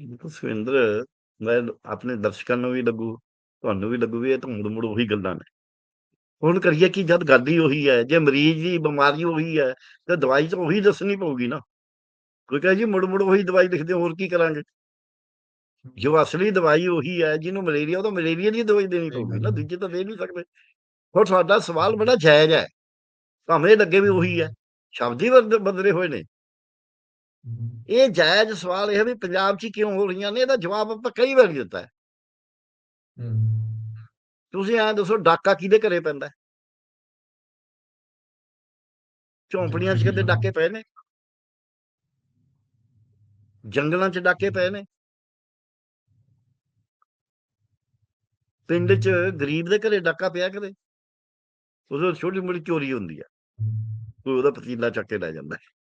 ਦੇਖੋ ਸੁਰਿੰਦਰ ਮੈਂ ਆਪਣੇ ਦਰਸ਼ਕਾਂ ਨੂੰ ਵੀ ਲੱਗੂ ਤੁਹਾਨੂੰ ਵੀ ਲੱਗੂ ਵੀ ਇਹ ਤਾਂ ਮੁੜ ਮੁੜ ਉਹੀ ਗੱਲਾਂ ਨੇ। ਹੁਣ ਕਰੀਏ ਕੀ ਜਦ ਗੱਲ ਹੀ ਉਹੀ ਹੈ ਜੇ ਮਰੀਜ਼ ਦੀ ਬਿਮਾਰੀ ਉਹੀ ਹੈ ਤੇ ਦਵਾਈ ਤਾਂ ਉਹੀ ਦੱਸਣੀ ਪਊਗੀ ਨਾ। ਕੋਈ ਕਹੇ ਜੀ ਮੁੜ ਮੁੜ ਉਹੀ ਦਵਾਈ ਲਿਖਦੇ ਹੋਰ ਕੀ ਕਰਾਂਗੇ? ਜੋ ਅਸਲੀ ਦਵਾਈ ਉਹੀ ਹੈ ਜਿਹਨੂੰ ਮਲੇਰੀਆ ਉਹ ਤਾਂ ਮਲੇਰੀਆ ਦੀ ਦਵਾਈ ਦੇਣੀ ਪਊਗੀ ਨਾ। ਦੂਜੀ ਤਾਂ ਦੇ ਨਹੀਂ ਸਕਦੇ। ਹੋਰ ਤੁਹਾਡਾ ਸਵਾਲ ਬੜਾ ਜਾਇਜ਼ ਹੈ। ਭਾਵੇਂ ਲੱਗੇ ਵੀ ਉਹੀ ਹੈ। ਸ਼ਬਦ ਹੀ ਬਦ- ਬਦਲੇ ਹੋਏ ਨੇ। ਇਹ ਜਾਇਜ਼ ਸਵਾਲ ਇਹ ਵੀ ਪੰਜਾਬ 'ਚ ਕਿਉਂ ਹੋ ਰਹੀਆਂ ਨੇ? ਇਹਦਾ ਜਵਾਬ ਆਪਾਂ ਕਈ ਵਾਰ ਦਿੱਤਾ ਹੈ। ਤੁਸੀਂ ਐਂ ਦੱਸੋ ਡਾਕਾ ਕਿਹਦੇ ਘਰੇ ਪੈਂਦਾ? ਝੌਂਪੜੀਆਂ 'ਚ ਕਦੇ ਡਾਕੇ ਪਏ ਨੇ? ਜੰਗਲਾਂ 'ਚ ਡਾਕੇ ਪਏ ਨੇ? ਪਿੰਡ 'ਚ ਗਰੀਬ ਦੇ ਘਰੇ ਡਾਕਾ ਪਿਆ ਕਦੇ? ਉਦੋਂ ਛੋਟੀ ਮੋਟੀ ਚੋਰੀ ਹੁੰਦੀ ਆ। ਕੋਈ ਉਹਦਾ ਪਤੀਲਾ ਚੱਕ ਕੇ ਲੈ ਜਾਂਦਾ ਹੈ।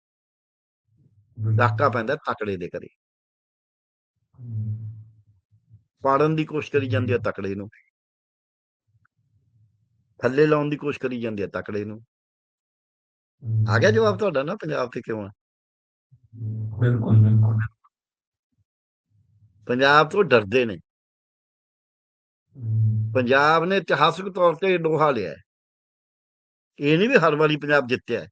ਡਾਕਾ ਪੈਂਦਾ ਤਕੜੇ ਦੇ ਹਮ, ਪਾੜਨ ਦੀ ਕੋਸ਼ਿਸ਼ ਕਰੀ ਜਾਂਦੀ ਆ ਤਕੜੇ ਨੂੰ। ਥੱਲੇ ਲਾਉਣ ਦੀ ਕੋਸ਼ਿਸ਼ ਕਰੀ ਜਾਂਦੀ ਆ ਤਕੜੇ ਨੂੰ। ਆ ਗਿਆ ਜਵਾਬ ਤੁਹਾਡਾ ਨਾ ਪੰਜਾਬ ਤੇ ਕਿਉਂ ਆ? ਬਿਲਕੁਲ ਬਿਲਕੁਲ। ਪੰਜਾਬ ਤੋਂ ਡਰਦੇ ਨੇ। ਪੰਜਾਬ ਨੇ ਇਤਿਹਾਸਕ ਤੌਰ ਤੇ ਲੋਹਾ ਲਿਆ। ਇਹ ਨਹੀਂ ਵੀ ਹਰ ਵਾਰੀ ਪੰਜਾਬ ਜਿੱਤਿਆ।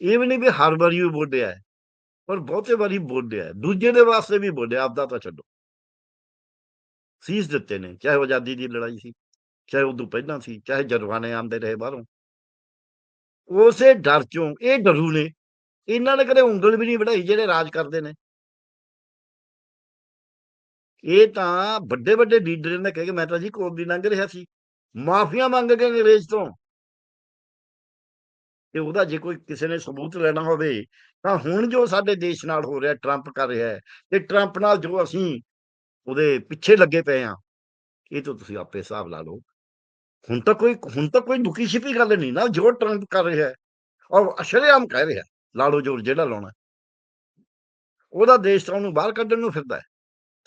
ਇਹ ਵੀ ਨਹੀਂ ਵੀ ਹਰ ਵਾਰੀ ਉਹ ਬੋਲਿਆ ਹੈ, ਪਰ ਬਹੁਤੇ ਵਾਰੀ ਬੋਲਿਆ ਦੂਜੇ ਦੇ ਵਾਸਤੇ ਵੀ ਬੋਲਿਆ, ਆਪਦਾ ਤਾਂ ਛੱਡੋ। ਸੀਸ ਦਿੱਤੇ ਨੇ, ਚਾਹੇ ਆਜ਼ਾਦੀ ਦੀ ਲੜਾਈ ਸੀ, ਚਾਹੇ ਉਦੋਂ ਪਹਿਲਾਂ ਸੀ, ਚਾਹੇ ਜਰਵਾਨੇ ਆਉਂਦੇ ਰਹੇ ਬਾਹਰੋਂ। ਉਸੇ ਡਰ ਚੋਂ, ਇਹ ਡਰੂ ਨੇ। ਇਹਨਾਂ ਨੇ ਕਦੇ ਉਂਗਲ ਵੀ ਨਹੀਂ ਵਢਾਈ ਜਿਹੜੇ ਰਾਜ ਕਰਦੇ ਨੇ। ਇਹ ਤਾਂ ਵੱਡੇ ਵੱਡੇ ਲੀਡਰ ਨੇ ਕਹੇ ਕਿ ਮੈਂ ਤਾਂ ਜੀ ਕੋਲ ਦੀ ਲੰਘ ਰਿਹਾ ਸੀ। ਮਾਫੀਆਂ ਮੰਗ ਕੇ ਅੰਗਰੇਜ਼ ਤੋਂ। ਤੇ ਉਹਦਾ ਜੇ ਕੋਈ ਕਿਸੇ ਨੇ ਸਬੂਤ ਲੈਣਾ ਹੋਵੇ, ਤਾਂ ਹੁਣ ਜੋ ਸਾਡੇ ਦੇਸ਼ ਨਾਲ ਹੋ ਰਿਹਾ, ਟਰੰਪ ਕਰ ਰਿਹਾ ਹੈ, ਤੇ ਟਰੰਪ ਨਾਲ ਜੋ ਅਸੀਂ ਉਹਦੇ ਪਿੱਛੇ ਲੱਗੇ ਪਏ ਆ ਇਹ ਤਾਂ ਤੁਸੀਂ ਆਪੇ ਹਿਸਾਬ ਲਾ ਲਓ। ਹੁਣ ਤਾਂ ਕੋਈ, ਹੁਣ ਤਾਂ ਕੋਈ ਦੁਖੀ ਛਿਪੀ ਗੱਲ ਨਹੀਂ ਨਾ, ਜੋ ਟਰੰਪ ਕਰ ਰਿਹਾ ਹੈ, ਔਰ ਅਸ਼ਰੇਆਮ ਕਹਿ ਰਿਹਾ ਲਾ ਲਓ ਜੋਰ ਜਿਹੜਾ ਲਾਉਣਾ। ਉਹਦਾ ਦੇਸ਼ ਤਾਂ ਉਹਨੂੰ ਬਾਹਰ ਕੱਢਣ ਨੂੰ ਫਿਰਦਾ ਹੈ,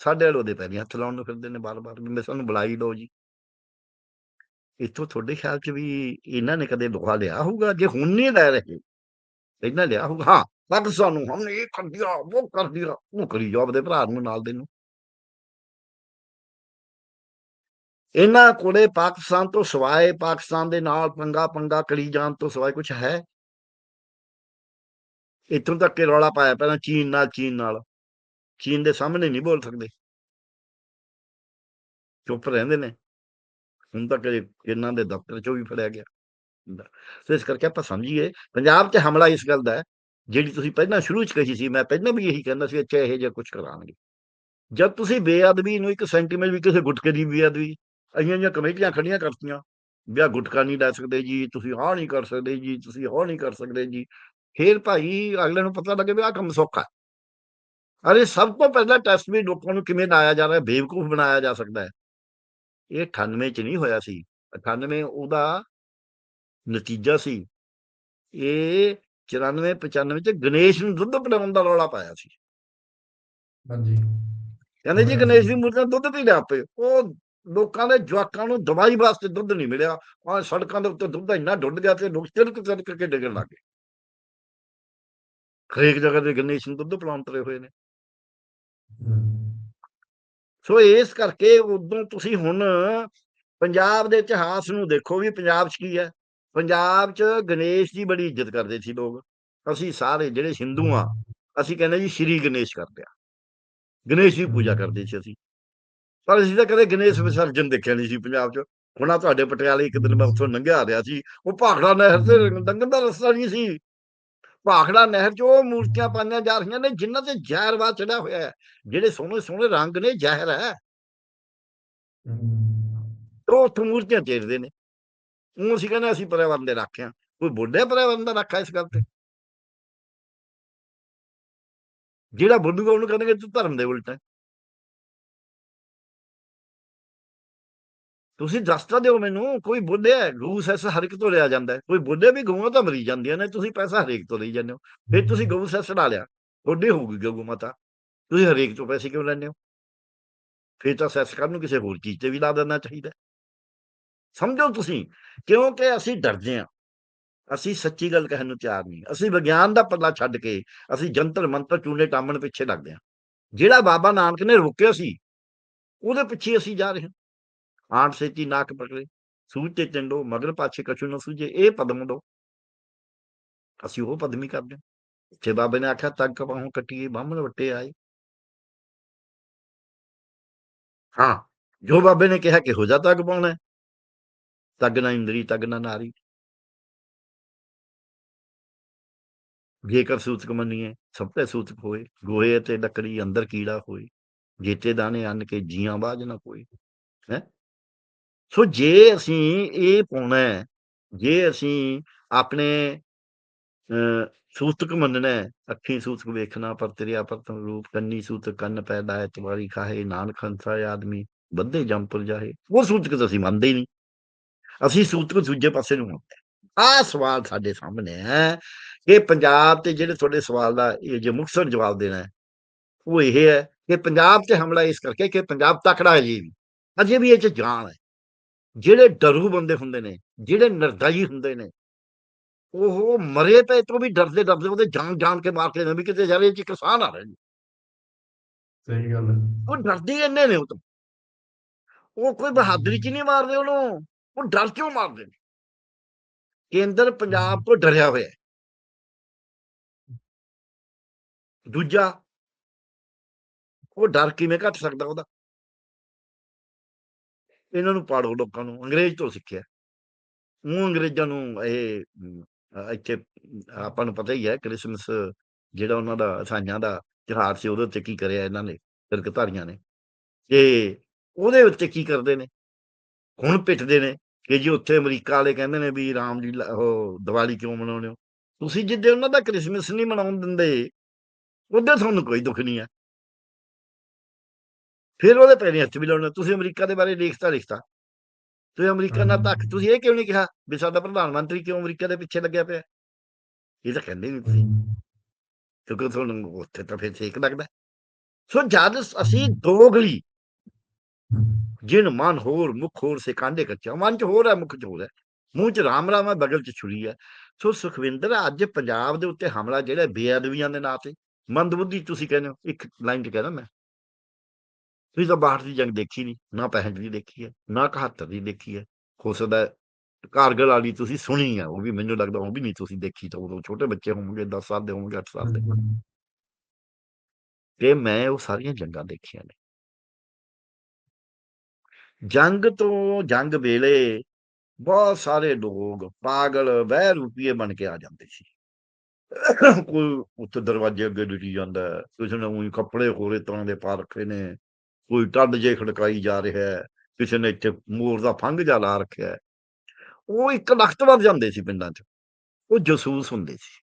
ਸਾਡੇ ਵਾਲੇ ਉਹਦੇ ਪੈਰੀ ਹੱਥ ਲਾਉਣ ਨੂੰ ਫਿਰਦੇ ਨੇ ਬਾਰ-ਬਾਰ ਵੀ ਮੈਂ ਸਾਨੂੰ ਬੁਲਾਈ ਲਓ ਜੀ। ਇੱਥੋਂ ਤੁਹਾਡੇ ਖਿਆਲ 'ਚ ਵੀ ਇਹਨਾਂ ਨੇ ਕਦੇ ਲੋਹਾ ਲਿਆ ਹੋਊਗਾ? ਜੇ ਹੁਣ ਨਹੀਂ ਲੈ ਰਹੇ ਇਹਨਾਂ ਲਿਆ ਹੋਊਗਾ। ਹਾਂ ਪਾਕਿਸਤਾਨ ਨੂੰ ਹਮਨੇ ਇਹ ਕਰ ਦਿਆ ਉਹ ਕਰ ਦਿਆ ਉਹ ਕਰੀ ਜਾਓ ਆਪਦੇ ਭਰਾ ਨੂੰ ਨਾਲ ਦੇ ਨੂੰ ਇਹਨਾਂ ਕੋਲੇ ਪਾਕਿਸਤਾਨ ਤੋਂ ਸਿਵਾਏ, ਪਾਕਿਸਤਾਨ ਦੇ ਨਾਲ ਪੰਗਾ ਪੰਗਾ ਕਰੀ ਜਾਣ ਤੋਂ ਸਿਵਾਏ ਕੁਝ ਹੈ? ਇਥੋਂ ਤੱਕ ਕਿ ਰੌਲਾ ਪਾਇਆ ਪਹਿਲਾਂ ਚੀਨ ਨਾਲ ਚੀਨ ਨਾਲ। ਚੀਨ ਦੇ ਸਾਹਮਣੇ ਨਹੀਂ ਬੋਲ ਸਕਦੇ। ਚੁੱਪ ਰਹਿੰਦੇ ਨੇ। ਹੁਣ ਤੱਕ ਇਹ- ਇਹਨਾਂ ਦੇ ਦਫ਼ਤਰ ਚੋਂ ਵੀ ਫੜਿਆ ਗਿਆ। ਸੋ ਇਸ ਕਰਕੇ ਆਪਾਂ ਸਮਝੀਏ, ਪੰਜਾਬ 'ਚ ਹਮਲਾ ਇਸ ਗੱਲ ਦਾ ਹੈ, ਜਿਹੜੀ ਤੁਸੀਂ ਪਹਿਲਾਂ ਸ਼ੁਰੂ 'ਚ ਕਹੀ ਸੀ, ਮੈਂ ਪਹਿਲਾਂ ਵੀ ਇਹੀ ਕਹਿੰਦਾ ਸੀ, ਅੱਛਾ ਇਹ ਜਿਹਾ ਕੁਝ ਕਰਾਂਗੇ। ਜਦ ਤੁਸੀਂ ਬੇਅਦਬੀ ਨੂੰ ਇੱਕ ਸੈਂਟੀਮੈਂਟ ਵੀ ਕਿਸੇ ਗੁਟਕੇ ਦੀ ਬੇਅਦਬੀ, ਅਈਆਂ ਜਿਹੀਆਂ ਕਮੇਟੀਆਂ ਖੜੀਆਂ ਕਰਤੀਆਂ, ਵੀ ਆਹ ਗੁਟਕਾ ਨਹੀਂ ਲੈ ਸਕਦੇ ਜੀ, ਤੁਸੀਂ ਆਹ ਨਹੀਂ ਕਰ ਸਕਦੇ ਜੀ, ਤੁਸੀਂ ਉਹ ਨਹੀਂ ਕਰ ਸਕਦੇ ਜੀ, ਫੇਰ ਭਾਈ ਅਗਲੇ ਨੂੰ ਪਤਾ ਲੱਗੇ ਵੀ ਆਹ ਕੰਮ ਸੌਖਾ ਅਰੇ ਸਭ ਤੋਂ ਪਹਿਲਾਂ ਟੈਸਟ ਵੀ ਲੋਕਾਂ ਨੂੰ ਕਿਵੇਂ ਲਾਇਆ ਜਾ ਰਿਹਾ, ਬੇਵਕੂਫ ਬਣਾਇਆ ਜਾ ਸਕਦਾ ਹੈ। ਇਹ 98 ਚ ਨਹੀਂ ਹੋਇਆ ਸੀ। 98 ਉਹਦਾ ਨਤੀਜਾ ਸੀ। ਇਹ 94 95 ਚ ਗਣੇਸ਼ ਨੂੰ ਦੁੱਧ ਪਿਲਾਉਣ ਦਾ ਰੌਲਾ ਪਾਇਆ ਸੀ। ਹਾਂਜੀ। ਕਹਿੰਦੇ ਜੀ ਗਣੇਸ਼। ਦੀ ਮੂਰਤੀ ਦੁੱਧ ਪੀ ਲਿਆ ਆਪੇ। ਉਹ ਲੋਕਾਂ ਦੇ ਜਵਾਕਾਂ ਨੂੰ ਦਵਾਈ ਵਾਸਤੇ ਦੁੱਧ ਨਹੀਂ ਮਿਲਿਆ। ਆ ਸੜਕਾਂ ਦੇ ਉੱਤੇ ਦੁੱਧ ਇੰਨਾ ਡੁੱਲ ਗਿਆ ਤੇ ਲੋਕ ਤਿਲਕ ਤਿਲਕ ਕੇ ਡਿੱਗਣ ਲੱਗੇ ਹਰੇਕ ਜਗ੍ਹਾ ਤੇ ਗਣੇਸ਼ ਨੂੰ ਦੁੱਧ ਪਿਲਾਉਣ ਤਰੇ ਹੋਏ ਨੇ। ਸੋ ਇਸ ਕਰਕੇ ਉਦੋਂ ਤੁਸੀਂ ਹੁਣ ਪੰਜਾਬ ਦੇ ਇਤਿਹਾਸ ਨੂੰ ਦੇਖੋ ਵੀ ਪੰਜਾਬ 'ਚ ਕੀ ਹੈ। ਪੰਜਾਬ 'ਚ ਗਣੇਸ਼ ਦੀ ਬੜੀ ਇੱਜ਼ਤ ਕਰਦੇ ਸੀ ਲੋਕ। ਅਸੀਂ ਸਾਰੇ ਜਿਹੜੇ ਹਿੰਦੂ ਆ ਅਸੀਂ ਕਹਿੰਦੇ ਜੀ ਸ਼੍ਰੀ ਗਣੇਸ਼ ਕਰਦੇ ਆ ਗਣੇਸ਼ ਦੀ ਪੂਜਾ ਕਰਦੇ ਸੀ ਅਸੀਂ। ਪਰ ਅਸੀਂ ਤਾਂ ਕਦੇ ਗਣੇਸ਼ ਵਿਸਰਜਨ ਦੇਖਿਆ ਨਹੀਂ ਸੀ ਪੰਜਾਬ 'ਚ। ਹੁਣ ਤੁਹਾਡੇ ਪਟਿਆਲੇ ਇੱਕ ਦਿਨ ਮੈਂ ਉੱਥੋਂ ਲੰਘਿਆ ਆ ਰਿਹਾ ਸੀ। ਉਹ ਭਾਖੜਾ ਨਹਿਰ ਤੇ ਲੰਘਣ ਦਾ ਰਸਤਾ ਨਹੀਂ ਸੀ। ਭਾਖੜਾ ਨਹਿਰ 'ਚ ਉਹ ਮੂਰਤੀਆਂ ਪਾਈਆਂ ਜਾ ਰਹੀਆਂ ਨੇ, ਜਿਨ੍ਹਾਂ ਤੇ ਜ਼ਹਿਰਵਾ ਚੜਿਆ ਹੋਇਆ ਹੈ, ਜਿਹੜੇ ਸੋਹਣੇ ਸੋਹਣੇ ਰੰਗ ਨੇ, ਜ਼ਹਿਰ ਹੈ। ਉਹ ਉੱਥੇ ਮੂਰਤੀਆਂ ਚੇਰਦੇ ਨੇ। ਉਹ ਅਸੀਂ ਕਹਿੰਦੇ ਅਸੀਂ ਪਰਿਵਾਰ ਦੇ ਰੱਖਿਆ ਕੋਈ ਬੁੱਢੇ ਪਰਿਵਾਰ ਦਾ ਰੱਖਾ ਇਸ ਗੱਲ ਤੇ? ਜਿਹੜਾ ਬੁੱਢੂਗਾ ਉਹਨੂੰ ਕਹਿੰਦੇ ਤੂੰ ਧਰਮ ਦੇ ਉਲਟ ਤੁਸੀਂ ਦੱਸ ਦਿਓ ਮੈਨੂੰ, ਕੋਈ ਬੁੱਢਿਆ ਹੈ ਗਊ ਸੈਸ ਹਰ ਤੋਂ ਲਿਆ ਜਾਂਦਾ ਕੋਈ ਬੁੱਢੇ ਵੀ ਗਊਆਂ ਤਾਂ ਮਰੀ ਜਾਂਦੀਆਂ ਨੇ, ਤੁਸੀਂ ਪੈਸਾ ਹਰੇਕ ਤੋਂ ਲਈ ਜਾਂਦੇ ਹੋ। ਫਿਰ ਤੁਸੀਂ ਗਊ ਸੈਸ ਲਾ ਲਿਆ। ਬੁੱਢੇ ਹੋਊਗੀ ਗਊ ਮਾਤਾ ਤੁਸੀਂ ਹਰੇਕ ਤੋਂ ਪੈਸੇ ਕਿਉਂ ਲੈਂਦੇ ਹੋ? ਫਿਰ ਤਾਂ ਸੈਸ ਕਰਨ ਨੂੰ ਕਿਸੇ ਹੋਰ ਚੀਜ਼ ਤੇ ਵੀ ਲਾ ਦੇਣਾ ਚਾਹੀਦਾ ਸਮਝੋ ਤੁਸੀਂ, ਕਿਉਂਕਿ ਅਸੀਂ ਡਰਦੇ ਹਾਂ। ਅਸੀਂ ਸੱਚੀ ਗੱਲ ਕਹਿਣ ਨੂੰ ਤਿਆਰ ਨਹੀਂ। ਅਸੀਂ ਵਿਗਿਆਨ ਦਾ ਪੱਲਾ ਛੱਡ ਕੇ ਅਸੀਂ ਜੰਤਰ ਮੰਤਰ ਚੂਨੇ ਟਾਮਣ ਪਿੱਛੇ ਲੱਗਦੇ ਹਾਂ। ਜਿਹੜਾ ਬਾਬਾ ਨਾਨਕ ਨੇ ਰੋਕਿਆ ਸੀ, ਉਹਦੇ ਪਿੱਛੇ ਅਸੀਂ ਜਾ ਰਹੇ ਹਾਂ। ਆਂਟ ਸੇਤੀ ਨਾਕ ਪਕੜੇ ਸੂਝ ਤੇ ਟੰਡੋ ਮਗਰ ਪਾਛੇ ਕਛੂ ਨਾ ਸੂਝੇ, ਇਹ ਪਦਮ ਦੋ ਅਸੀਂ ਉਹ ਪਦਮੀ ਕਰਦੇ ਹਾਂ। ਜੇ ਬਾਬੇ ਨੇ ਆਖਿਆ ਤੱਕ ਕਪਾਹੋਂ ਕੱਟੀਏ, ਬਾਹਮਣ ਵੱਟੇ ਆਏ। ਹਾਂ, ਜੋ ਬਾਬੇ ਨੇ ਕਿਹਾ ਕਿ ਹੋ ਜਾ ਤੱਕ ਪਾਉਣਾ ਤੱਗ ਨਾ ਇੰਦਰੀ, ਤੱਗ ਨਾ ਨਾਰੀ। ਜੇਕਰ ਸੂਤਕ ਮੰਨੀਏ, ਸਭ ਤੇ ਸੂਤਕ ਹੋਏ। ਗੋਹੇ ਤੇ ਲੱਕੜੀ ਅੰਦਰ ਕੀੜਾ ਹੋਏ। ਜੀਤੇ ਦਾਣੇ ਅੰਨ ਕੇ ਜੀਆਂ ਬਾਜ ਨਾ ਕੋਈ ਹੈ? ਸੋ ਜੇ ਅਸੀਂ ਇਹ ਪਾਉਣਾ ਹੈ, ਜੇ ਅਸੀਂ ਆਪਣੇ ਸੂਤਕ ਮੰਨਣਾ ਅੱਖੀ ਸੂਤਕ ਵੇਖਣਾ ਪਰ ਤੇਰਿਆ ਪਰਤਨ ਰੂਪ ਕੰਨੀ ਸੂਤਕ ਕੰਨ ਪੈਦਾ ਹੈ ਤਵਾਰੀ ਖਾਏ ਨਾਨਕ ਹੰਸਾ ਆਦਮੀ ਬੰਦੇ ਜੰਪੁਰ ਜਾਹੇ ਉਹ ਸੂਤਕ ਤਾਂ ਅਸੀਂ ਮੰਨਦੇ ਹੀ ਨਹੀਂ। ਅਸੀਂ ਸੂਤਕ ਦੂਜੇ ਪਾਸੇ ਨੂੰ ਮੰਨਦੇ ਆ ਸਵਾਲ ਸਾਡੇ ਸਾਹਮਣੇ ਹੈ ਕਿ ਪੰਜਾਬ ਤੇ ਜਿਹੜੇ ਤੁਹਾਡੇ ਸਵਾਲ ਦਾ ਇਹ ਜੇ ਮੁਕਤਸਰ ਜਵਾਬ ਦੇਣਾ ਹੈ ਉਹ ਇਹ ਹੈ ਕਿ ਪੰਜਾਬ ਤੇ ਹਮਲਾ ਇਸ ਕਰਕੇ ਕਿ ਪੰਜਾਬ ਤਕੜਾ ਹੈ ਜੀ ਵੀ। ਅਜੇ ਵੀ ਇਹ ਚ ਜਾਨ ਹੈ। ਜਿਹੜੇ ਡਰੂ ਬੰਦੇ ਹੁੰਦੇ ਨੇ ਜਿਹੜੇ ਨਿਰਦਈ ਹੁੰਦੇ ਨੇ ਉਹ ਮਰੇ ਪਏ ਤੋਂ ਵੀ ਡਰਦੇ ਡਰਦੇ ਉਹਦੇ ਜਾਨ ਜਾਨ ਕੇ ਮਾਰ ਕੇ ਨੇ ਵੀ ਕਿਤੇ ਜਾਵੇ ਚ ਕਿਸਾਨ ਆ ਰਹੇ ਨੇ ਸਹੀ ਗੱਲ ਹੈ। ਉਹ ਡਰਦੇ ਇੰਨੇ ਨੇ ਉਹ ਤੋਂ। ਉਹ ਕੋਈ ਬਹਾਦਰੀ ਚ ਨਹੀਂ ਮਾਰਦੇ ਉਹਨੂੰ ਉਹ ਡਰ ਕਿਉਂ ਮਾਰਦੇ ਨੇ? ਕੇਂਦਰ ਪੰਜਾਬ ਤੋਂ ਡਰਿਆ ਹੋਇਆ ਹੈ। ਦੂਜਾ ਉਹ ਡਰ ਕਿਵੇਂ ਘਟ ਸਕਦਾ ਉਹਦਾ? ਇਹਨਾਂ ਨੂੰ ਪਾੜੋ ਲੋਕਾਂ ਨੂੰ, ਅੰਗਰੇਜ਼ ਤੋਂ ਸਿੱਖਿਆ। ਉਹ ਅੰਗਰੇਜ਼ਾਂ ਨੂੰ ਇਹ ਇੱਥੇ ਆਪਾਂ ਨੂੰ ਪਤਾ ਹੀ ਹੈ ਕ੍ਰਿਸਮਸ ਜਿਹੜਾ ਉਹਨਾਂ ਦਾ ਇਸਾਈਆਂ ਦਾ ਤਿਉਹਾਰ ਸੀ, ਉਹਦੇ ਉੱਤੇ ਕੀ ਕਰਿਆ ਇਹਨਾਂ ਨੇ, ਤਿਰਕਧਾਰੀਆਂ ਨੇ। ਤੇ ਉਹਦੇ ਉੱਤੇ ਕੀ ਕਰਦੇ ਨੇ? ਹੁਣ ਪਿੱਟਦੇ ਨੇ ਕਿ ਜੀ ਉੱਥੇ ਅਮਰੀਕਾ ਵਾਲੇ ਕਹਿੰਦੇ ਨੇ ਵੀ ਰਾਮ ਲੀਲਾ, ਉਹ ਦੀਵਾਲੀ ਕਿਉਂ ਮਨਾਉਂਦੇ ਹੋ? ਤੁਸੀਂ ਜਿੱਦੇ ਉਹਨਾਂ ਦਾ ਕ੍ਰਿਸਮਸ ਨਹੀਂ ਮਨਾਉਣ ਦਿੰਦੇ, ਉਹਦੇ ਤੁਹਾਨੂੰ ਕੋਈ ਦੁੱਖ ਨਹੀਂ ਹੈ। ਫਿਰ ਉਹਦੇ ਪੈਰੀਂ ਹੱਥ ਵੀ ਲਾਉਣੇ ਤੁਸੀਂ ਅਮਰੀਕਾ ਦੇ ਬਾਰੇ ਲਿਖਤਾ ਲਿਖਤਾ। ਤੁਸੀਂ ਅਮਰੀਕਾ ਨਾਲ ਤੱਕ ਤੁਸੀਂ ਇਹ ਕਿਉਂ ਨਹੀਂ ਕਿਹਾ ਵੀ ਸਾਡਾ ਪ੍ਰਧਾਨ ਮੰਤਰੀ ਕਿਉਂ ਅਮਰੀਕਾ ਦੇ ਪਿੱਛੇ ਲੱਗਿਆ ਪਿਆ? ਇਹ ਤਾਂ ਕਹਿੰਦੇ ਨਹੀਂ ਤੁਸੀਂ। ਕਿਉਂਕਿ ਤੁਹਾਨੂੰ ਉੱਥੇ ਤਾਂ ਫਿਰ ਸੇਕ ਲੱਗਦਾ। ਸੋ ਜਦ ਅਸੀਂ ਦੋਗਲੀ ਜਿਨ ਮਨ ਹੋਰ ਮੁਖ ਹੋਰ ਸੇ ਕਾਂਡੇ ਕੱਚਾ ਮਨ ਚ ਹੋਰ ਹੈ ਮੁਖ ਚ ਹੋਰ ਹੈ। ਮੂੰਹ ਚ ਰਾਮ ਰਾਮ ਹੈ ਬਗਲ ਚ ਛੁਰੀ ਹੈ। ਸੋ ਸੁਖਵਿੰਦਰ ਅੱਜ ਪੰਜਾਬ ਦੇ ਉੱਤੇ ਹਮਲਾ ਜਿਹੜਾ ਬੇਅਦਬੀਆਂ ਦੇ ਨਾਂ ਤੇ। ਮੰਦਬੁੱਧੀ ਤੁਸੀਂ ਕਹਿੰਦੇ ਹੋ ਇੱਕ ਲਾਈਨ ਚ ਕਹਿੰਦਾ ਮੈਂ। ਤੁਸੀਂ ਤਾਂ ਬਾਹਰ ਦੀ ਜੰਗ ਦੇਖੀ ਨਹੀਂ ਨਾ 65 ਦੀ ਦੇਖੀ ਹੈ ਨਾ 71 ਦੀ ਦੇਖੀ ਹੈ। ਹੋ ਸਕਦਾ ਕਾਰਗਲ ਵਾਲੀ ਤੁਸੀਂ ਸੁਣੀ ਹੈ ਉਹ ਵੀ ਮੈਨੂੰ ਲੱਗਦਾ ਉਹ ਵੀ ਨਹੀਂ ਤੁਸੀਂ ਦੇਖੀ ਤਾਂ ਉਦੋਂ ਛੋਟੇ ਬੱਚੇ ਹੋਣਗੇ 10 ਸਾਲ ਦੇ ਹੋਣਗੇ 8 ਸਾਲ ਦੇ। ਤੇ ਮੈਂ ਉਹ ਸਾਰੀਆਂ ਜੰਗਾਂ ਦੇਖੀਆਂ ਨੇ। ਜੰਗ ਤੋਂ ਜੰਗ ਵੇਲੇ ਬਹੁਤ ਸਾਰੇ ਲੋਕ ਪਾਗਲ ਬਹਿ ਰੂਪੀਏ ਬਣ ਕੇ ਆ ਜਾਂਦੇ ਸੀ। ਕੋਈ ਉੱਥੇ ਦਰਵਾਜ਼ੇ ਅੱਗੇ ਡਿੱਟੀ ਜਾਂਦਾ ਕਿਸੇ ਨੇ ਉਹੀ ਕੱਪੜੇ ਹੋਰੇ ਤਰ੍ਹਾਂ ਦੇ ਪਾ ਰੱਖੇ ਨੇ। ਕੋਈ ਟੱਡ ਜੇ ਖੜਕਾਈ ਜਾ ਰਿਹਾ ਹੈ, ਕਿਸੇ ਨੇ ਇੱਥੇ ਮੋਰ ਦਾ ਫੰਗ ਜਾ ਲਾ ਰੱਖਿਆ ਉਹ ਇੱਕ ਲਖਤ ਵੱਧ ਜਾਂਦੇ ਸੀ ਪਿੰਡਾਂ 'ਚ, ਉਹ ਜਸੂਸ ਹੁੰਦੇ ਸੀ।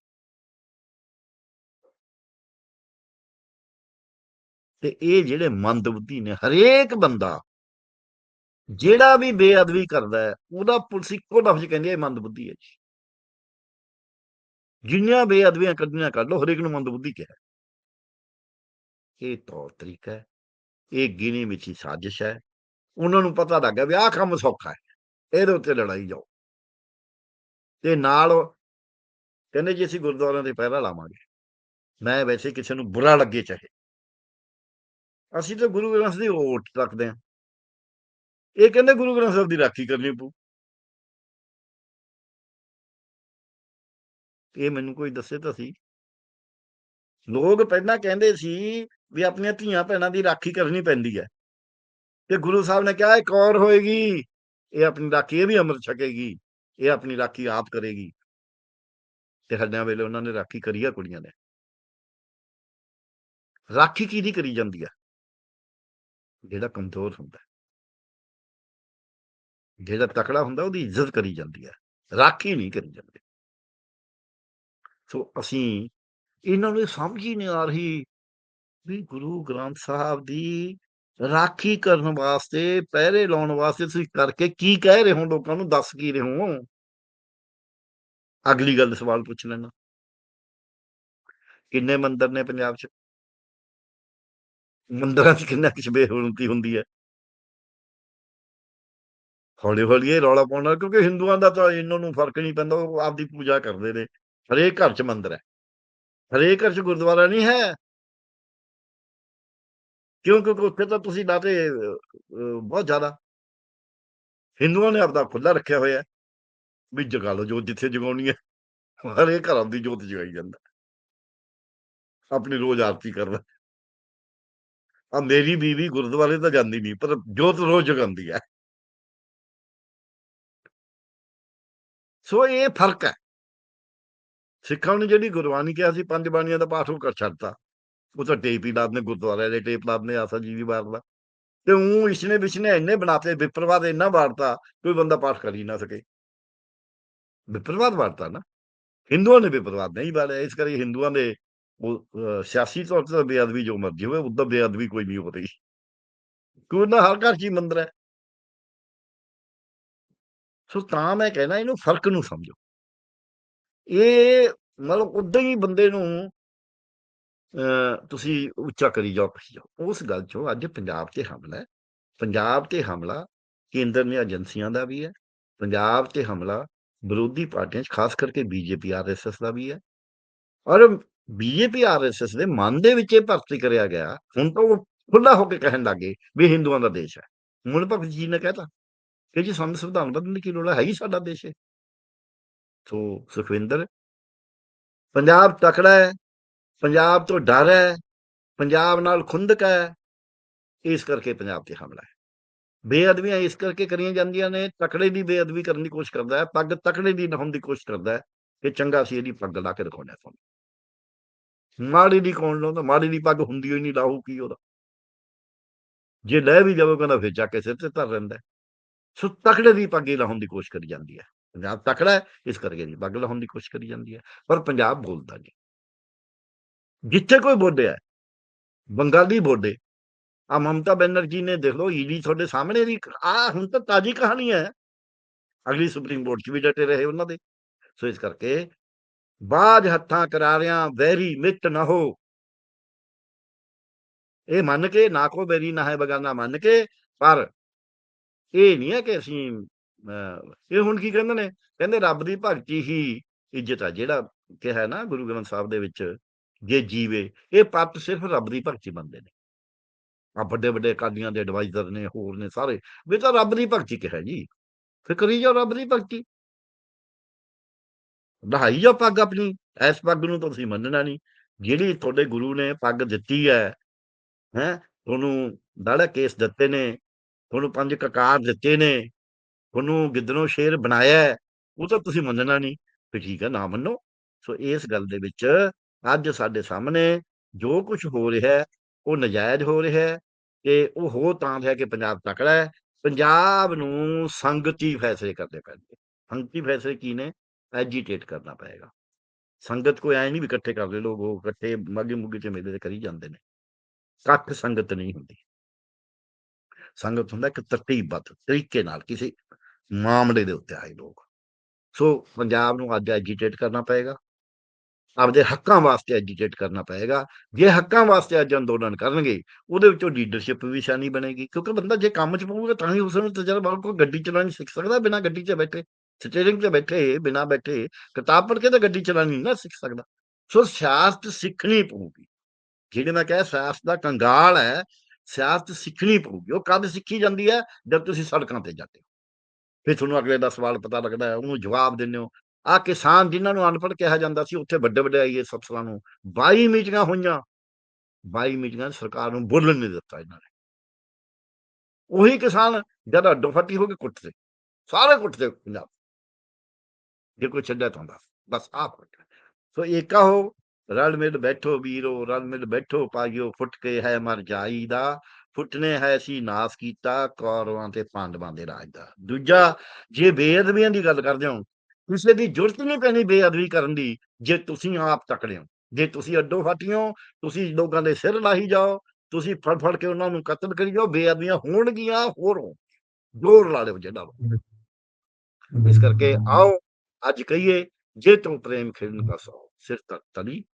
ਤੇ ਇਹ ਜਿਹੜੇ ਮੰਦਬੁੱਧੀ ਨੇ, ਹਰੇਕ ਬੰਦਾ ਜਿਹੜਾ ਵੀ ਬੇਅਦਬੀ ਕਰਦਾ ਹੈ, ਉਹਦਾ ਪੁਲਿਸ ਇੱਕੋ ਲਫ਼ਜ਼ ਕਹਿੰਦੀ ਹੈ, ਇਹ ਮੰਦਬੁੱਧੀ ਹੈ ਜੀ। ਜਿੰਨੀਆਂ ਬੇਅਦਬੀਆਂ ਕੱਢੀਆਂ ਕੱਢ ਲਓ, ਹਰੇਕ ਨੂੰ ਮੰਦਬੁੱਧੀ ਕਿਹਾ। ਇਹ ਤੌਰ ਤਰੀਕਾ ਹੈ। ਇਹ ਗਿਣੀ ਮਿੱਠੀ ਸਾਜ਼ਿਸ਼ ਹੈ। ਉਹਨਾਂ ਨੂੰ ਪਤਾ ਲੱਗ ਗਿਆ ਵੀ ਆਹ ਕੰਮ ਸੌਖਾ ਹੈ, ਇਹਦੇ ਉੱਤੇ ਲੜਾਈ ਜਾਓ। ਤੇ ਨਾਲ ਕਹਿੰਦੇ ਜੀ, ਅਸੀਂ ਗੁਰਦੁਆਰਿਆਂ ਦੇ ਪਹਿਰਾ ਲਾਵਾਂਗੇ। ਮੈਂ ਵੈਸੇ ਕਿਸੇ ਨੂੰ ਬੁਰਾ ਲੱਗੇ ਚਾਹੇ। ਅਸੀਂ ਤਾਂ ਗੁਰੂ ਗ੍ਰੰਥ ਦੀ ਓਟ ਰੱਖਦੇ ਹਾਂ। ਇਹ ਕਹਿੰਦੇ ਗੁਰੂ ਗ੍ਰੰਥ ਸਾਹਿਬ ਦੀ ਰਾਖੀ ਕਰਨੀ ਪਊ। ਇਹ ਮੈਨੂੰ ਕੋਈ ਦੱਸੇ ਤਾਂ ਸੀ। ਲੋਕ ਪਹਿਲਾਂ ਕਹਿੰਦੇ ਸੀ ਵੀ ਆਪਣੀਆਂ ਧੀਆਂ ਭੈਣਾਂ ਦੀ ਰਾਖੀ ਕਰਨੀ ਪੈਂਦੀ ਹੈ। ਤੇ ਗੁਰੂ ਸਾਹਿਬ ਨੇ ਕਿਹਾ ਇੱਕ ਔਰ ਹੋਏਗੀ? ਇਹ ਆਪਣੀ ਰਾਖੀ, ਇਹ ਵੀ ਅੰਮ੍ਰਿਤ ਛਕੇਗੀ। ਇਹ ਆਪਣੀ ਰਾਖੀ ਆਪ ਕਰੇਗੀ। ਤੇ ਹੱਡਿਆਂ ਵੇਲੇ ਉਹਨਾਂ ਨੇ ਰਾਖੀ ਕਰੀ ਆ ਕੁੜੀਆਂ ਨੇ। ਰਾਖੀ ਕਿਹਦੀ ਕਰੀ ਜਾਂਦੀ ਆ? ਜਿਹੜਾ ਕਮਜ਼ੋਰ ਹੁੰਦਾ ਜਿਹੜਾ ਤਕੜਾ ਹੁੰਦਾ, ਉਹਦੀ ਇੱਜ਼ਤ ਕਰੀ ਜਾਂਦੀ ਹੈ। ਰਾਖੀ ਨਹੀਂ ਕਰੀ ਜਾਂਦੀ। ਸੋ ਅਸੀਂ, ਇਹਨਾਂ ਨੂੰ ਸਮਝ ਹੀ ਨਹੀਂ ਆ ਰਹੀ ਵੀ ਗੁਰੂ ਗ੍ਰੰਥ ਸਾਹਿਬ ਦੀ ਰਾਖੀ ਕਰਨ ਵਾਸਤੇ, ਪਹਿਰੇ ਲਾਉਣ ਵਾਸਤੇ ਤੁਸੀਂ ਕਰਕੇ ਕੀ ਕਹਿ ਰਹੇ ਹੋ? ਲੋਕਾਂ ਨੂੰ ਦੱਸ ਕੀ ਰਹੇ ਹੋ? ਅਗਲੀ ਗੱਲ ਸਵਾਲ ਪੁੱਛ ਲੈਣਾ ਕਿੰਨੇ ਮੰਦਰ ਨੇ ਪੰਜਾਬ 'ਚ? ਮੰਦਰਾਂ 'ਚ ਕਿੰਨਾ ਕੁਛ ਬੇਹੁਰਮਤੀ ਹੁੰਦੀ ਹੈ? ਹੌਲੀ ਹੌਲੀ ਇਹ ਰੌਲਾ ਪਾਉਣਾ ਕਿਉਂਕਿ ਹਿੰਦੂਆਂ ਦਾ ਤਾਂ ਇਹਨਾਂ ਨੂੰ ਫ਼ਰਕ ਨਹੀਂ ਪੈਂਦਾ, ਉਹ ਆਪਦੀ ਪੂਜਾ ਕਰਦੇ ਨੇ। ਹਰੇਕ ਘਰ 'ਚ ਮੰਦਰ ਹੈ। ਹਰੇਕ ਘਰ 'ਚ ਗੁਰਦੁਆਰਾ ਨਹੀਂ ਹੈ। ਕਿਉਂ ਕਿਉਂਕਿ ਉੱਥੇ ਤਾਂ ਤੁਸੀਂ ਨਾ ਤੇ ਬਹੁਤ ਜ਼ਿਆਦਾ। ਹਿੰਦੂਆਂ ਨੇ ਆਪਦਾ ਖੁੱਲਾ ਰੱਖਿਆ ਹੋਇਆ ਵੀ ਜਗਾ ਲਓ ਜੋਤ ਜਿੱਥੇ ਜਗਾਉਣੀ ਹੈ। ਹਰੇਕ ਘਰਾਂ ਦੀ ਜੋਤ ਜਗਾਈ ਜਾਂਦਾ। ਆਪਣੀ ਰੋਜ਼ ਆਰਤੀ ਕਰਦਾ ਆ ਮੇਰੀ ਬੀਵੀ ਗੁਰਦੁਆਰੇ ਤਾਂ ਜਾਂਦੀ ਨਹੀਂ, ਪਰ ਜੋਤ ਰੋਜ਼ ਜਗਾਉਂਦੀ ਹੈ। ਸੋ ਇਹ ਫ਼ਰਕ ਹੈ। ਸਿੱਖਾਂ ਨੇ ਜਿਹੜੀ ਗੁਰਬਾਣੀ ਕਿਹਾ ਸੀ, ਪੰਜ ਬਾਣੀਆਂ ਦਾ ਪਾਠ ਉਹ ਕਰ ਛੱਡਤਾ। ਉਹ ਤਾਂ ਟੇਪ ਹੀ ਲਾਦਨੇ ਗੁਰਦੁਆਰੇ ਦੇ ਟੇਪ ਲਾਦਨੇ ਆਸਾ ਜੀ ਵੀ ਵਾਰਦਾ ਤੇ ਉਹ ਇਸਨੇ ਵਿਸ਼ਨੇ ਇੰਨੇ ਬਣਾਤੇ, ਵਿਪਰਵਾਦ ਇੰਨਾ ਵਾਰਤਾ, ਕੋਈ ਬੰਦਾ ਪਾਠ ਕਰ ਹੀ ਨਾ ਸਕੇ। ਵਿਪਰਵਾਦ ਵਾਰਤਾ ਨਾ। ਹਿੰਦੂਆਂ ਨੇ ਵਿਪਰਵਾਦ ਨਹੀਂ ਵਾਰਿਆ, ਇਸ ਕਰਕੇ ਹਿੰਦੂਆਂ ਦੇ ਉਹ ਸਿਆਸੀ ਤੌਰ ਤੇ ਬੇਅਦਬੀ ਜੋ ਮਰਜ਼ੀ ਹੋਵੇ, ਉਦਾਂ ਬੇਅਦਬੀ ਕੋਈ ਨਹੀਂ ਹੋ ਰਹੀ। ਕਿਉਂ ਨਾ ਹਰ ਘਰ 'ਚ ਹੀ ਮੰਦਰ ਹੈ। ਸੋ ਤਾਂ ਮੈਂ ਕਹਿਣਾ, ਇਹਨੂੰ ਫ਼ਰਕ ਨੂੰ ਸਮਝੋ। ਇਹ ਮਤਲਬ ਉਦਾਂ ਹੀ ਬੰਦੇ ਨੂੰ ਤੁਸੀਂ ਉੱਚਾ ਕਰੀ ਜਾਓ ਕਰੀ ਜਾਓ ਉਸ ਗੱਲ 'ਚੋਂ ਅੱਜ ਪੰਜਾਬ ਤੇ ਹਮਲਾ ਹੈ ਪੰਜਾਬ ਤੇ ਹਮਲਾ ਕੇਂਦਰ ਦੀਆਂ ਏਜੰਸੀਆਂ ਦਾ ਵੀ ਹੈ ਪੰਜਾਬ ਤੇ ਹਮਲਾ ਵਿਰੋਧੀ ਪਾਰਟੀਆਂ 'ਚ ਖਾਸ ਕਰਕੇ ਬੀਜੇਪੀ ਆਰਐਸਐਸ ਦਾ ਵੀ ਹੈ ਔਰ ਬੀਜੇਪੀ ਆਰਐਸਐਸ ਦੇ ਮਨ ਦੇ ਵਿੱਚ ਇਹ ਭਰਤੀ ਕਰਿਆ ਗਿਆ ਹੁਣ ਤਾਂ ਉਹ ਖੁੱਲਾ ਹੋ ਕੇ ਕਹਿਣ ਲੱਗੇ ਵੀ ਹਿੰਦੂਆਂ ਦਾ ਦੇਸ਼ ਹੈ ਹੁਣ ਭਗਤ ਜੀ ਨੇ ਕਹਿਤਾ ਕਿ ਜੀ ਸਾਨੂੰ ਸੰਵਿਧਾਨ ਬਦਲਣ ਦੀ ਕੀ ਲੋੜ ਹੈ ਹੈ ਹੀ ਸਾਡਾ ਦੇਸ਼ ਹੈ ਸੋ ਸੁਖਵਿੰਦਰ ਪੰਜਾਬ ਤਕੜਾ ਹੈ ਪੰਜਾਬ ਤੋਂ ਡਰ ਹੈ, ਪੰਜਾਬ ਨਾਲ ਖੁੰਦਕ ਹੈ, ਇਸ ਕਰਕੇ ਪੰਜਾਬ ਤੇ ਹਮਲਾ ਹੈ। ਬੇਅਦਬੀਆਂ ਇਸ ਕਰਕੇ ਕਰੀਆਂ ਜਾਂਦੀਆਂ ਨੇ, ਤਕੜੇ ਦੀ ਬੇਅਦਬੀ ਕਰਨ ਦੀ ਕੋਸ਼ਿਸ਼ ਕਰਦਾ ਹੈ, ਪੱਗ ਤਕੜੇ ਦੀ ਲਾਉਣ ਦੀ ਕੋਸ਼ਿਸ਼ ਕਰਦਾ ਹੈ ਕਿ ਚੰਗਾ ਸੀ ਇਹਦੀ ਪੱਗ ਲਾ ਕੇ ਦਿਖਾਉਣਾ ਤੁਹਾਨੂੰ। ਮਾੜੀ ਦੀ ਕੌਣ ਲਾਉਂਦਾ, ਮਾੜੀ ਦੀ ਪੱਗ ਹੁੰਦੀ ਹੋਈ ਨਹੀਂ, ਲਾਹੂ ਕੀ ਉਹਦਾ? ਜੇ ਲੈ ਵੀ ਜਾਵੇ, ਕਹਿੰਦਾ ਫਿਰ ਜਾ ਕੇ ਸਿਰ ਤੇ ਧਰ ਰਹਿੰਦਾ ਸੋ ਤਕੜੇ ਦੀ ਪੱਗ ਹੀ ਲਾਉਣ ਦੀ ਕੋਸ਼ਿਸ਼ ਕਰੀ ਜਾਂਦੀ ਹੈ। ਪੰਜਾਬ ਤਕੜਾ ਹੈ, ਇਸ ਕਰਕੇ ਦੀ ਪੱਗ ਲਾਉਣ ਦੀ ਕੋਸ਼ਿਸ਼ ਕਰੀ ਜਾਂਦੀ ਹੈ। ਪਰ ਪੰਜਾਬ ਬੋਲਦਾ ਨਹੀਂ। ਜਿੱਥੇ ਕੋਈ ਬੋਲਿਆ ਬੰਗਾਲੀ ਬੋਲੇ। ਆ ਮਮਤਾ ਬੈਨਰਜੀ ਨੇ ਦੇਖ ਲਓ ਈਡੀ ਤੁਹਾਡੇ ਸਾਹਮਣੇ ਦੀ ਆ ਹੁਣ ਤਾਂ ਤਾਜੀ ਕਹਾਣੀ ਹੈ। ਅਗਲੀ ਸੁਪਰੀਮ ਕੋਰਟ 'ਚ ਵੀ ਡਟੇ ਰਹੇ ਉਹਨਾਂ ਦੇ। ਸੋ ਇਸ ਕਰਕੇ ਬਾਜ ਹੱਥਾਂ ਕਰਾਰਿਆਂ ਵੈਰੀ ਮਿੱਤ ਨਾ ਹੋ। ਇਹ ਮੰਨ ਕੇ ਨਾ ਕੋ ਬੈਰੀ ਨਾ ਹੈ ਬਗਾਨਾ ਮੰਨ ਕੇ ਪਰ ਇਹ ਨਹੀਂ ਹੈ ਕਿ ਅਸੀਂ ਅਹ, ਇਹ ਹੁਣ ਕੀ ਕਹਿੰਦੇ ਨੇ? ਕਹਿੰਦੇ ਰੱਬ ਦੀ ਭਗਤੀ ਹੀ ਇੱਜ਼ਤ ਆ ਜਿਹੜਾ ਕਿਹਾ ਨਾ ਗੁਰੂ ਗ੍ਰੰਥ ਸਾਹਿਬ ਦੇ ਵਿੱਚ ਜੇ ਜੀਵੇ, ਇਹ ਪੱਤ ਸਿਰਫ ਰੱਬ ਦੀ ਭਗਤੀ ਮੰਨਦੇ ਨੇ। ਆ ਵੱਡੇ ਵੱਡੇ ਅਕਾਲੀਆਂ ਦੇ ਐਡਵਾਈਜ਼ਰ ਨੇ, ਹੋਰ ਨੇ ਸਾਰੇ। ਵੀ ਤਾਂ ਰੱਬ ਦੀ ਭਗਤੀ ਕਿਹਾ ਜੀ? ਫਿਕਰੀ ਜਾਓ ਰੱਬ ਦੀ ਭਗਤੀ। ਨਹਾਈ ਜਾਓ ਪੱਗ ਆਪਣੀ। ਐਸ ਪੱਗ ਨੂੰ ਤਾਂ ਤੁਸੀਂ ਮੰਨਣਾ ਨਹੀਂ। ਜਿਹੜੀ ਤੁਹਾਡੇ ਗੁਰੂ ਨੇ ਪੱਗ ਦਿੱਤੀ ਹੈ ਹੈ, ਤੁਹਾਨੂੰ ਦਾੜਾ ਕੇਸ ਦਿੱਤੇ ਨੇ, ਤੁਹਾਨੂੰ ਪੰਜ ਕਕਾਰ ਦਿੱਤੇ ਨੇ, ਤੁਹਾਨੂੰ ਗਿੱਦੜੋਂ ਸ਼ੇਰ ਬਣਾਇਆ ਉਹ ਤਾਂ ਤੁਸੀਂ ਮੰਨਣਾ ਨਹੀਂ। ਫਿਰ ਠੀਕ ਹੈ, ਨਾ ਮੰਨੋ। ਸੋ ਇਸ ਗੱਲ ਦੇ ਵਿੱਚ ਅੱਜ ਸਾਡੇ ਸਾਹਮਣੇ ਜੋ ਕੁਝ ਹੋ ਰਿਹਾ ਹੈ, ਉਹ ਨਜਾਇਜ਼ ਹੋ ਰਿਹਾ ਹੈ ਤੇ ਉਹ ਹੋ ਤਾਂ ਰਿਹਾ ਕਿ ਪੰਜਾਬ ਤਕੜਾ ਹੈ। ਪੰਜਾਬ ਨੂੰ ਸੰਗਤੀ ਫੈਸਲੇ ਕਰਨੇ ਪੈਣਗੇ। ਸੰਗਤੀ ਫੈਸਲੇ ਕੀ ਨੇ? ਐਜੀਟੇਟ ਕਰਨਾ ਪਏਗਾ। ਸੰਗਤ ਕੋਈ ਐ ਨਹੀਂ ਵੀ ਇਕੱਠੇ ਕਰਦੇ, ਲੋਕ ਉਹ ਇਕੱਠੇ ਮਾਗੇ ਮੁੱਗੇ ਚ ਮੇਲੇ ਤੇ ਕਰੀ ਜਾਂਦੇ ਨੇ। ਕੱਖ ਸੰਗਤ ਨਹੀਂ ਹੁੰਦੀ। ਸੰਗਤ ਹੁੰਦਾ ਇੱਕ ਤਰਤੀਬਬੱਧ ਤਰੀਕੇ ਨਾਲ ਕਿਸੇ ਮਾਮਲੇ ਦੇ ਉੱਤੇ ਆਏ ਲੋਕ। ਸੋ ਪੰਜਾਬ ਨੂੰ ਅੱਜ ਐਜੀਟੇਟ ਕਰਨਾ ਪਏਗਾ। ਆਪਦੇ ਹੱਕਾਂ ਵਾਸਤੇ ਐਜੀਟੇਟ ਕਰਨਾ ਪਏਗਾ। ਜੇ ਹੱਕਾਂ ਵਾਸਤੇ ਅੱਜ ਅੰਦੋਲਨ ਕਰਨਗੇ, ਉਹਦੇ ਵਿੱਚੋਂ ਲੀਡਰਸ਼ਿਪ ਵੀ ਸ਼ਾਨੀ ਬਣੇਗੀ। ਕਿਉਂਕਿ ਬੰਦਾ ਜੇ ਕੰਮ 'ਚ ਪਊਗਾ ਤਾਂ ਹੀ ਉਸ ਨੂੰ ਤਜਰਬਾ ਕੋਈ ਗੱਡੀ ਚਲਾਉਣੀ ਸਿੱਖ ਸਕਦਾ ਬਿਨਾਂ ਗੱਡੀ 'ਚ ਬੈਠੇ ਸਟੇਰਿੰਗ 'ਤੇ ਬੈਠੇ, ਬਿਨਾਂ ਬੈਠੇ, ਕਿਤਾਬ ਪੜ੍ਹ ਕੇ ਤਾਂ ਗੱਡੀ ਚਲਾਉਣੀ ਨਾ ਸਿੱਖ ਸਕਦਾ। ਸੋ ਸਿਆਸਤ ਸਿੱਖਣੀ ਪਊਗੀ। ਜਿਹੜੇ ਮੈਂ ਕਿਹਾ ਸਿਆਸਤ ਦਾ ਕੰਗਾਲ ਹੈ, ਸਿਆਸਤ ਸਿੱਖਣੀ ਪਊਗੀ। ਉਹ ਕਦ ਸਿੱਖੀ ਜਾਂਦੀ ਹੈ? ਜਦ ਤੁਸੀਂ ਸੜਕਾਂ ਤੇ ਜਾਂਦੇ ਹੋ। ਫਿਰ ਤੁਹਾਨੂੰ ਅਗਲੇ ਦਾ ਸਵਾਲ ਪਤਾ ਲੱਗਦਾ ਹੈ, ਉਹਨੂੰ ਜਵਾਬ ਦਿੰਦੇ ਹੋ। ਆ ਕਿਸਾਨ ਜਿਨ੍ਹਾਂ ਨੂੰ ਅਨਪੜ੍ਹ ਕਿਹਾ ਜਾਂਦਾ ਸੀ, ਉੱਥੇ ਵੱਡੇ ਵੱਡੇ ਆਈਏ ਅਫਸਰਾਂ ਨੂੰ। 22 ਮੀਟਿੰਗਾਂ ਹੋਈਆਂ। 22 ਮੀਟਿੰਗਾਂ ਸਰਕਾਰ ਨੂੰ ਬੋਲਣ ਨਹੀਂ ਦਿੱਤਾ ਇਹਨਾਂ ਨੇ। ਉਹੀ ਕਿਸਾਨ ਜਦ ਅੱਡੋ ਫੱਟੀ ਹੋ ਕੇ ਕੁੱਟਦੇ। ਸਾਰੇ ਕੁੱਟਦੇ ਪੰਜਾਬ ਜੇ ਕੋਈ ਛੱਡਿਆ ਤਾਂ ਦੱਸ ਬਸ ਆਪ ਕੁੱਟ ਸੋ ਏਕਾ ਹੋ ਰਲ ਮਿਲ ਬੈਠੋ ਵੀਰੋ, ਰਲ ਮਿਲ ਬੈਠੋ ਪਾਈਓ ਫੁੱਟ ਕੇ ਹੈ ਮਰ ਜਾਈ ਜਾਈਦਾ। ਫੁੱਟਨੇ ਹੈ ਸੀ ਨਾਸ ਕੀਤਾ, ਕੌਰਵਾਂ ਤੇ ਪਾਂਡਵਾਂ ਦੇ ਰਾਜ ਦਾ। ਦੂਜਾ, ਜੇ ਬੇਅਦਬੀਆਂ ਦੀ ਗੱਲ ਕਰਦੇ ਹੋ ਕਿਸੇ ਦੀ ਜ਼ਰੂਰਤ ਨਹੀਂ ਪੈਣੀ ਬੇਅਦਬੀ ਕਰਨ ਦੀ, ਜੇ ਤੁਸੀਂ ਆਪ ਤਕੜੇ ਹੋ। ਜੇ ਤੁਸੀਂ ਅੱਡੋ ਫਾਟੀਓ ਤੁਸੀਂ ਲੋਕਾਂ ਦੇ ਸਿਰ ਲਾਹੀ ਜਾਓ, ਤੁਸੀਂ ਫੜ ਫੜ ਕੇ ਉਹਨਾਂ ਨੂੰ ਕਤਲ ਕਰੀ ਜਾਓ, ਬੇਅਦਬੀਆਂ ਹੋਣਗੀਆਂ ਹੋਰ। ਹੋਣ। ਜ਼ੋਰ ਲਾ ਲਿਓ ਜਿਹੜਾ ਇਸ ਕਰਕੇ ਆਓ, ਅੱਜ ਕਹੀਏ ਜੇ ਤੂੰ ਪ੍ਰੇਮ ਖਿੜਨ ਦਾ ਸੋ, ਸਿਰ ਤੱਕ ਤਲੀ।